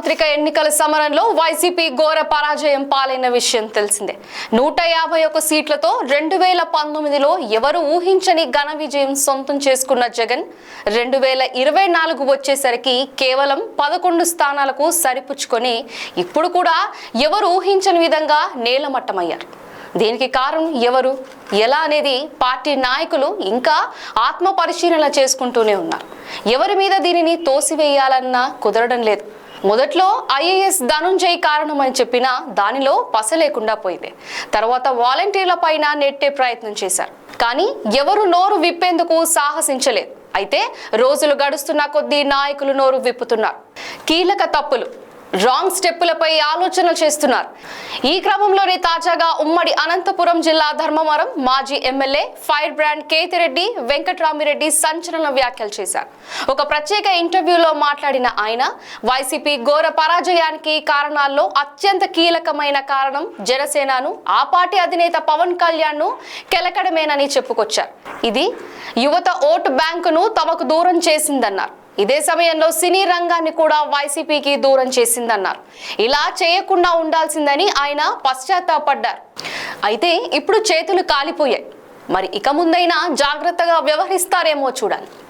సార్వత్రిక ఎన్నికల సమరంలో వైసీపీ ఘోర పరాజయం పాలైన విషయం తెలిసిందే. నూట యాభై ఒక్క సీట్లతో రెండు వేల పంతొమ్మిదిలో ఎవరు ఊహించని ఘన విజయం సొంతం చేసుకున్న జగన్? రెండు వేల ఇరవై నాలుగు వచ్చేసరికి కేవలం పదకొండు స్థానాలకు సరిపుచ్చుకొని ఇప్పుడు కూడా ఎవరు ఊహించని విధంగా నేలమట్టమయ్యారు. దీనికి కారణం ఎవరు? ఎలా అనేది పార్టీ నాయకులు ఇంకా ఆత్మ పరిశీలన చేసుకుంటూనే ఉన్నారు. ఎవరి మీద దీనిని తోసివేయాలన్నా కుదరడం లేదు. మొదట్లో ఐఏఎస్ ధనుంజయ్ కారణమని చెప్పినా దానిలో పస లేకుండా పోయింది. తర్వాత వాలంటీర్ల పైన నెట్టే ప్రయత్నం చేశారు. కానీ ఎవరు నోరు విప్పేందుకు సాహసించలేదు. అయితే రోజులు గడుస్తున్న కొద్దీ నాయకులు నోరు విప్పుతున్నారు. కీలక తప్పులు. రాంగ్ స్టెప్పులపై ఆలోచనలు చేస్తున్నారు. ఈ క్రమంలోనే తాజాగా ఉమ్మడి అనంతపురం జిల్లా ధర్మవరం మాజీ MLA fire brand Kethireddy Venkatramireddy సంచలన వ్యాఖ్యలు చేశారు. ఒక ప్రత్యేక ఇంటర్వ్యూలో మాట్లాడిన ఆయన వైసీపీ ఘోర పరాజయానికి కారణాల్లో అత్యంత కీలకమైన కారణం జనసేనను ఆ పార్టీ అధినేత పవన్ కళ్యాణ్ను కెలకడమేనని చెప్పుకొచ్చారు. ఇది యువత ఓటు బ్యాంకును తమకు దూరం చేసిందన్నారు. ఇదే సమయంలో సినీ రంగాన్ని కూడా వైసీపీకి దూరం చేసిందన్నారు. ఇలా చేయకుండా ఉండాల్సిందని ఆయన పశ్చాత్తాపడ్డారు. అయితే ఇప్పుడు చేతులు కాలిపోయాయి. మరి ఇక ముందైనా జాగ్రత్తగా వ్యవహరిస్తారేమో చూడాలి.